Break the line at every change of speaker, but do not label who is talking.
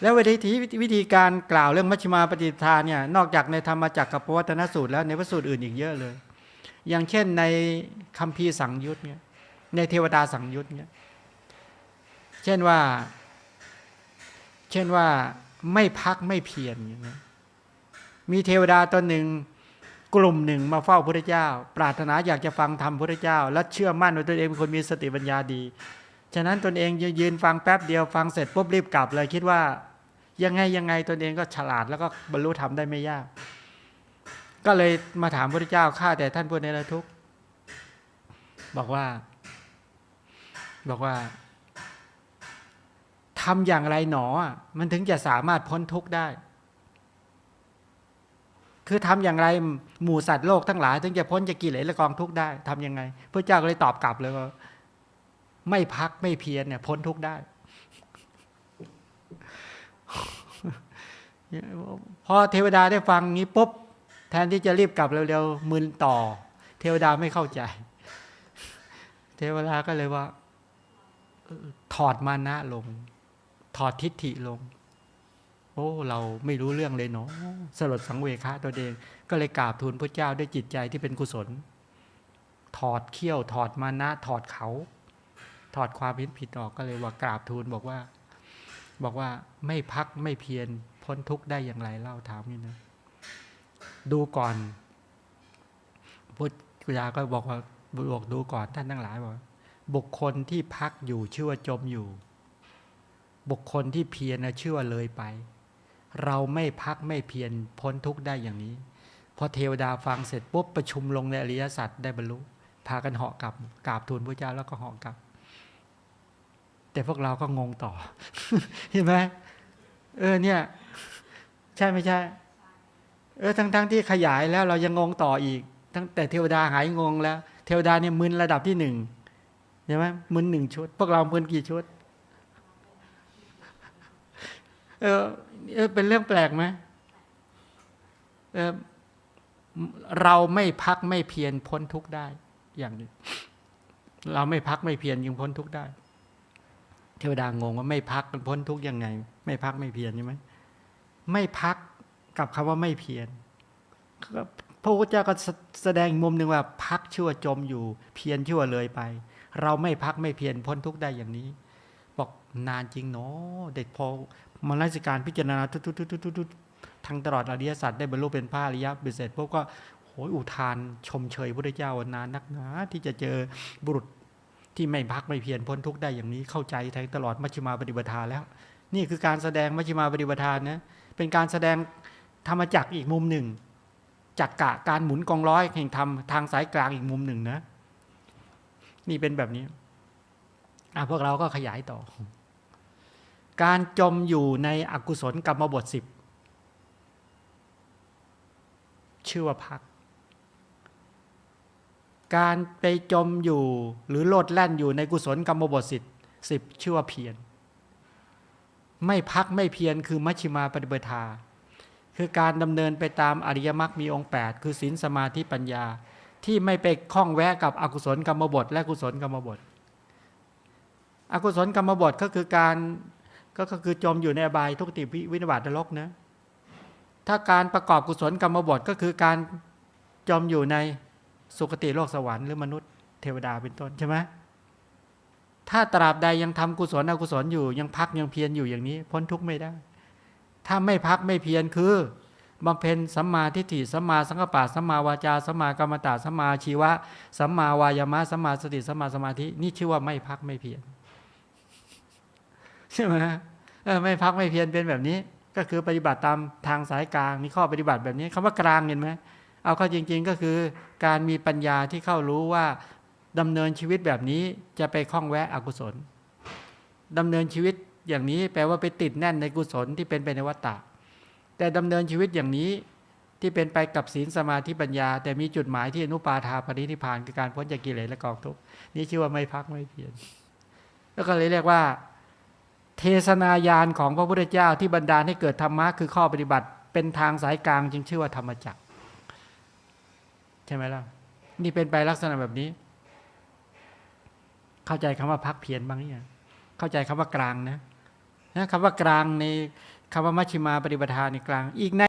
แล้ววิธีวิธีการกล่าวเรื่องมัชฌิมาปฏิทาเนี่ยนอกจากในธรรมจักรกับปวัตนสูตรแล้วในพระสูตรอื่นอีกเยอะเลย อย่างเช่นในคัมภีร์สังยุตเนี่ยในเทวดาสังยุตเนี่ยเช่นว่า เช่นว่าไม่พักไม่เพียรอย่างนี้มีเทวดาตนหนึ่งกลุ่มหนึ่งมาเฝ้าพระเจ้า ปรารถนาอยากจะฟังธรรมพระเจ้า และเชื่อมั่นว่าตนเองเป็นคนมีสติปัญญาดี ฉะนั้นตนเองยืนฟังแป๊บเดียวฟังเสร็จปุ๊บรีบกลับเลยคิดว่า ยังไงยังไงตนเองก็ฉลาดแล้วก็บรรลุธรรมได้ไม่ยาก ก็เลยมาถามพระเจ้าข้าแต่ท่านผู้ในระทุกบอกว่า บอกว่าทำอย่างไรหนอ มันถึงจะสามารถพ้นทุกข์ได้ คือทำอย่างไรหมู่สัตว์โลกทั้งหลาย ถึงจะพ้นจากกิเลสและกองทุกข์ได้ทำยังไงพระเจ้าก็เลยตอบกลับเลยว่า ไม่พักไม่เพียรเนี่ยพ้นทุกได้พอเทวดาได้ฟังงี้ปุ๊บแทนที่จะรีบกลับเร็วๆมึนต่อ เทวดาไม่เข้าใจ เทวดาก็เลยว่าถอดมานะลง ถอดทิฏฐิลง โอ้ เราไม่รู้เรื่องเลยเนาะสลดสังเวคะตัวเองก็เลยกราบทูลพระเจ้าด้วยจิตใจที่เป็นกุศล ถอดเขี้ยว ถอดมานะ ถอดเขา อดความผิดผิดออกก็เลยว่ากราบทูลบอกว่า บอกว่าไม่พักไม่เพียรพ้นทุกข์ได้อย่างไรเล่าถามนี่นะ ดูก่อนพุทธยาก็บอกว่าบอกดูก่อนท่านทั้งหลายบอกบุคคลที่พักอยู่ชื่อว่าจมอยู่ บุคคลที่เพียรนะชื่อว่าเลยไป เราไม่พักไม่เพียรพ้นทุกข์ได้อย่างนี้พอเทวดาฟังเสร็จปุ๊บประชุมลงในอริยสัจได้บรรลุพากันเหาะกลับกราบทูลพระเจ้าแล้วก็เหาะกลับ แต่พวกเราก็งงต่อเห็นไหมเออเนี่ย ใช่ไม่ใช่ เออทั้งทั้งที่ขยายแล้วเรายังงงต่ออีกทั้งแต่เทวดาหายงงแล้ว เทวดาเนี่ยมึนระดับที่หนึ่งใช่ไหมมึนหนึ่งชุด พวกเรามึนกี่ชุด เออเออเป็นเรื่องแปลกไหมเออเราไม่พักไม่เพียรพ้นทุกข์ได้ อย่างนึ่งเราไม่พักไม่เพียรยังพ้นทุกข์ได้ เทวดางงว่าไม่พักมันพ้นทุกยังไง ไม่พักไม่เพียรใช่ไหมไม่พักกับคำว่าไม่เพียรพระพุทธเจ้าก็แสดงมุมหนึ่งว่า พักชั่วจมอยู่ เพียรชั่วเลยไป เราไม่พักไม่เพียรพ้นทุกได้อย่างนี้ บอกนานจริงเนาะเด็กพอมาราชการพิจารณาทุกๆๆๆทั้งตลอดอริยสัจได้บรรลุเป็นพระอริยบุตรเสร็จพวกก็โหยอุทานชมเชยพระเจ้าวนานนักหนาที่จะเจอบุรุษ ที่ไม่พักไม่เพียรพ้นทุกข์ได้อย่างนี้เข้าใจแทงตลอดมัชฌิมาปฏิปทาแล้ว นี่คือการแสดงมัชฌิมาปฏิปทานนะเป็นการแสดงธรรมจักอีกมุมหนึ่งจักกะการหมุนกองร้อยแห่งธรรมทางสายกลางอีกมุมหนึ่งนะ นี่เป็นแบบนี้อะพวกเราก็ขยายต่อ การจมอยู่ในอกุศลกรรมบทสิบชื่อว่าพัก การไปจมอยู่หรือโลดแล่นอยู่ในกุศลกรรมบทสิบสิบชื่อว่าเพียรไม่พักไม่เพียรคือมัชฌิมาปฏิปทาคือการดำเนินไปตามอริยมรรคมีองค์ 8 คือศีลสมาธิปัญญา ที่ไม่ไปคล้องแวะกับอกุศลกรรมบท และกุศลกรรมบท อกุศลกรรมบทก็คือการก็คือจมอยู่ในอบายทุกติวินิบาตนรกนะถ้าการประกอบกุศลกรรมบทก็คือการจมอยู่ใน สุคติโลกสวรรค์หรือมนุษย์เทวดาเป็นต้นใช่ไหมถ้าตราบใดยังทำกุศลอกุศลอยู่ ยังพักยังเพียรอยู่อย่างนี้ พ้นทุกข์ไม่ได้ ถ้าไม่พักไม่เพียรคือบำเพ็ญสัมมาทิฏฐิสัมมาสังกปะสัมมาวาจาสัมมากรรมตาสัมมาชีวะสัมมาวายามะสัมมาสติสัมมาสมาธินี่ชื่อว่าไม่พักไม่เพียรใช่ไหมไม่พักไม่เพียรเป็นแบบนี้ ก็คือปฏิบัติตามทางสายกลางมีข้อปฏิบัติแบบนี้คำว่ากลางเห็นไหม เอาเข้าจริงๆก็คือการมีปัญญาที่เข้ารู้ว่าดำเนินชีวิตแบบนี้จะไปคล้องแวะอกุศลดำเนินชีวิตอย่างนี้แปลว่าไปติดแน่นในกุศลที่เป็นไปในวัฏฏะแต่ดำเนินชีวิตอย่างนี้ที่เป็นไปกับศีลสมาธิปัญญา แต่มีจุดหมายที่อนุปาทาปรินิพานคือการพ้นจากกิเลสและกองทุกข์นี่ชื่อว่าไม่พักไม่เพียรแล้วก็เลยเรียกว่า เทศนายานของพระพุทธเจ้าที่บรรดาให้เกิดธรรมะคือข้อปฏิบัติ เป็นทางสายกลางจึงชื่อว่าธรรมจักร ใช่ไหมล่ะ นี่เป็นไปลักษณะแบบนี้ เข้าใจคำว่าพักเพียรบ้างเนี่ยเข้าใจคำว่ากลางนะนะคำว่ากลางในคำว่ามัชฌิมาปฏิปทาในกลาง อีกใน